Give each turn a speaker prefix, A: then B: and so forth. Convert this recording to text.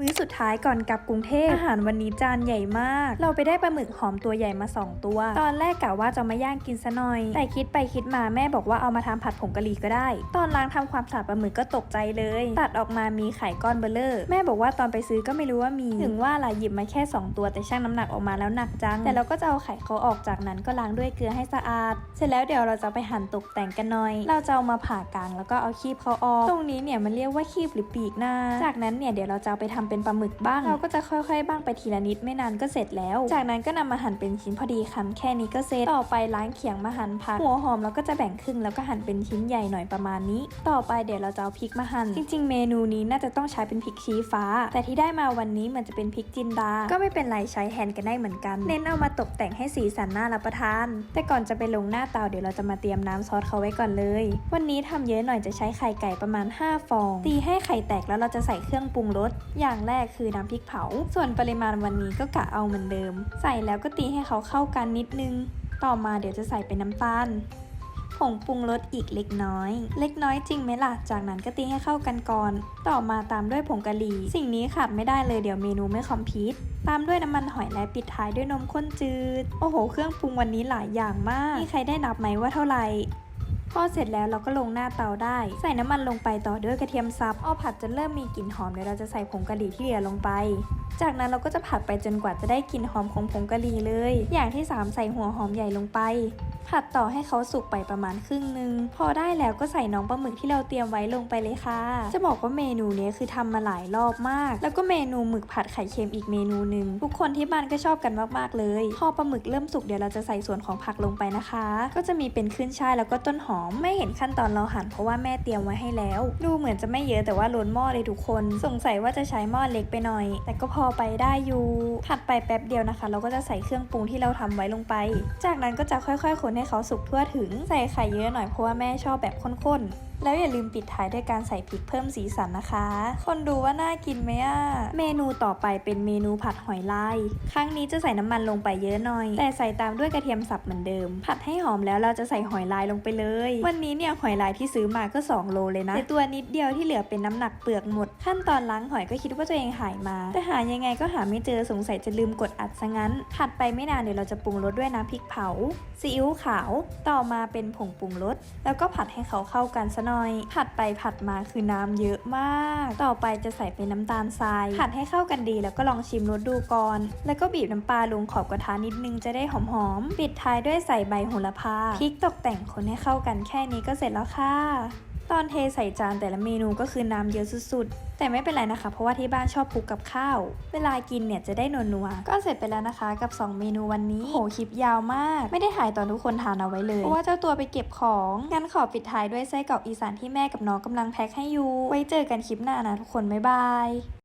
A: มื้อสุดท้ายก่อนกลับกรุงเทพอาหารวันนี้จานใหญ่มาก เราไปได้ปลาหมึกหอมตัวใหญ่มา 2 ตัว ตอนแรกกะว่าจะมาย่างกินซะหน่อย แต่คิดไปคิดมาแม่บอกว่าเอามาทำผัดผงกะหรี่ก็ได้ ตอนล้างทำความสะอาดปลาหมึกก็ตกใจเลย ตัดออกมามีไข่ก้อนเบลเลอร์ แม่บอกว่าตอนไปซื้อก็ไม่รู้ว่ามีถึงว่าล่ะหยิบมาแค่ 2 ตัวแต่ช่างน้ำหนักออกมาแล้วหนักจัง แต่เราก็จะเอาไข่เขาออกจากนั้นก็ล้างด้วยเกลือให้สะอาด เสร็จแล้วเดี๋ยวเราจะไปหั่นตกแต่งกันหน่อย เราจะเอามาผ่ากลางแล้วก็เอาคีบเขาออก ตรงนี้เนี่ยมันเรียกว่าคีบหรือปีกหนะจากนั้นเนี่ยเดี๋ยวเราจะเอาไปทำเป็นปลาหมึกบ้าง เราก็จะค่อยๆ บ้างไปทีละนิดไม่นานก็เสร็จแล้ว จากนั้นก็นำมาหั่นเป็นชิ้นพอดีคำแค่นี้ก็เสร็จต่อไปล้างเขียงมาหั่นผักหัวหอมเราก็จะแบ่งครึ่งแล้วก็หั่นเป็นชิ้นใหญ่หน่อยประมาณนี้ ต่อไปเดี๋ยวเราจะเอาพริกมาหั่นจริง ๆ เมนูนี้น่าจะต้องใช้เป็นพริกชี้ฟ้า แต่ที่ได้มาวันนี้มันจะเป็นพริกจินดา ก็ไม่เป็นไรใช้แฮนกันได้เหมือนกัน เน้นเอามาตกแต่งให้สีสันน่ารับประทาน แต่ก่อนจะไปลงหน้าเตาเดี๋ยวเราจะมาเตรียมน้ำซอสเขาไว้ก่อนเลย วันนี้ทำเยอะหน่อยจะใช้ไข่ไก่ประมาณ 5 ฟอง ตีให้ไข่แตกแล้วเราจะใส่เครื่องปรุงรสอย่างแรกคือน้ำพริกเผา ส่วนปริมาณวันนี้ก็กะเอาเหมือนเดิม ใส่แล้วก็ตีให้เขาเข้ากันนิดนึง ต่อมาเดี๋ยวจะใส่เป็นน้ำตาลผงปรุงรสอีกเล็กน้อย เล็กน้อยจริงไหมล่ะ จากนั้นก็ตีให้เข้ากันก่อน ต่อมาตามด้วยผงกะหรี่ สิ่งนี้ขาดไม่ได้เลยเดี๋ยวเมนูไม่คอมพลีทตามด้วยน้ำมันหอยและปิดท้ายด้วยนมข้นจืด โอ้โห เครื่องปรุงวันนี้หลายอย่างมากมีใครได้นับไหมว่าเท่าไหร่ พอเสร็จแล้วเราก็ลงหน้าเตาได้ ใส่น้ำมันลงไปต่อด้วยกระเทียมสับเอาผัดจนเริ่มมีกลิ่นหอมเดี๋ยวเราจะใส่ผงกะหรี่ที่เหลือลงไป จากนั้นเราก็จะผัดไปจนกว่าจะได้กลิ่นหอมของผงกะหรี่เลย อย่างที่ 3 ใส่หัวหอมใหญ่ลงไป ผัดต่อให้เขาสุกไปประมาณครึ่งหนึง พอได้แล้วก็ใส่น้องปลาหมึกที่เราเตรียมไว้ลงไปเลยค่ะ จะบอกว่าเมนูนี้คือทำมาหลายรอบมาก แล้วก็เมนูหมึกผัดไข่เค็มอีกเมนูหนึ่งทุกคนที่บ้านก็ชอบกันมากๆเลย พอปลาหมึกเริ่มสุกเดี๋ยวเราจะใส่ส่วนของผักลงไปนะคะ ก็จะมีเป็นขึ้นช่ายแล้วก็ต้นหอม ไม่เห็นขั้นตอนเราหั่นเพราะว่าแม่เตรียมไว้ให้แล้ว ดูเหมือนจะไม่เยอะแต่ว่าล้นหม้อเลยทุกคน สงสัยว่าจะใช้หม้อเล็กไปหน่อย แต่ก็พอไปได้อยู่ผัดไปแป๊บเดียวนะคะ เราก็จะใส่เครื่องปรุงที่เราทำไว้ลงไป จากนั้นก็จะค่อยๆคนให้เขาสุกทั่วถึง ใส่ไข่เยอะหน่อยเพราะว่าแม่ชอบแบบข้นๆ แล้วอย่าลืมปิดท้ายด้วยการใส่พริกเพิ่มสีสันนะคะ คนดูว่าน่ากินไหมอะเมนูต่อไปเป็นเมนูผัดหอยลาย ครั้งนี้จะใส่น้ำมันลงไปเยอะหน่อย แต่ใส่ตามด้วยกระเทียมสับเหมือนเดิม ผัดให้หอมแล้วเราจะใส่หอยลายลงไปเลย วันนี้เนี่ยหอยลายที่ซื้อมาก็ 2 โลเลยนะ แต่ตัวนิดเดียวที่เหลือเป็นน้ำหนักเปลือกหมด ขั้นตอนล้างหอยก็คิดว่าตัวเองหายมา แต่หายังไงก็หาไม่เจอสงสัยจะลืมกดอัดซะงั้น ผัดไปไม่นานเดี๋ยวเราจะปรุงรสด้วยน้ำพริกเผาซีอิ๊วขาว ต่อมาเป็นผงปรุงรสแล้วก็ผัดให้เขาเข้ากันซะหน่อย ผัดไปผัดมาคือน้ำเยอะมาก ต่อไปจะใส่เป็นน้ำตาลทรายผัดให้เข้ากันดีแล้วก็ลองชิมรสดูก่อน แล้วก็บีบน้ำปลาลงขอบกระทะนิดนึงจะได้หอมๆปิดท้ายด้วยใส่ใบโหระพาพริกตกแต่งคนให้เข้ากันแค่นี้ก็เสร็จแล้วค่ะ ตอนเทใส่จานแต่ละเมนูก็คือน้ำเยอะสุดๆ แต่ไม่เป็นไรนะคะ เพราะว่าที่บ้านชอบคลุกกับข้าว เวลากินเนี่ยจะได้นัวๆก็เสร็จไปแล้วนะคะกับ 2 เมนูวันนี้โหคลิปยาวมาก ไม่ได้ถ่ายตอนทุกคนทานเอาไว้เลย เพราะว่าเจ้าตัวไปเก็บของ งั้นขอปิดท้ายด้วยไส้กรอกอีสานที่แม่กับน้องกำลังแพ็คให้อยู่ ไว้เจอกันคลิปหน้านะทุกคน บ๊ายบาย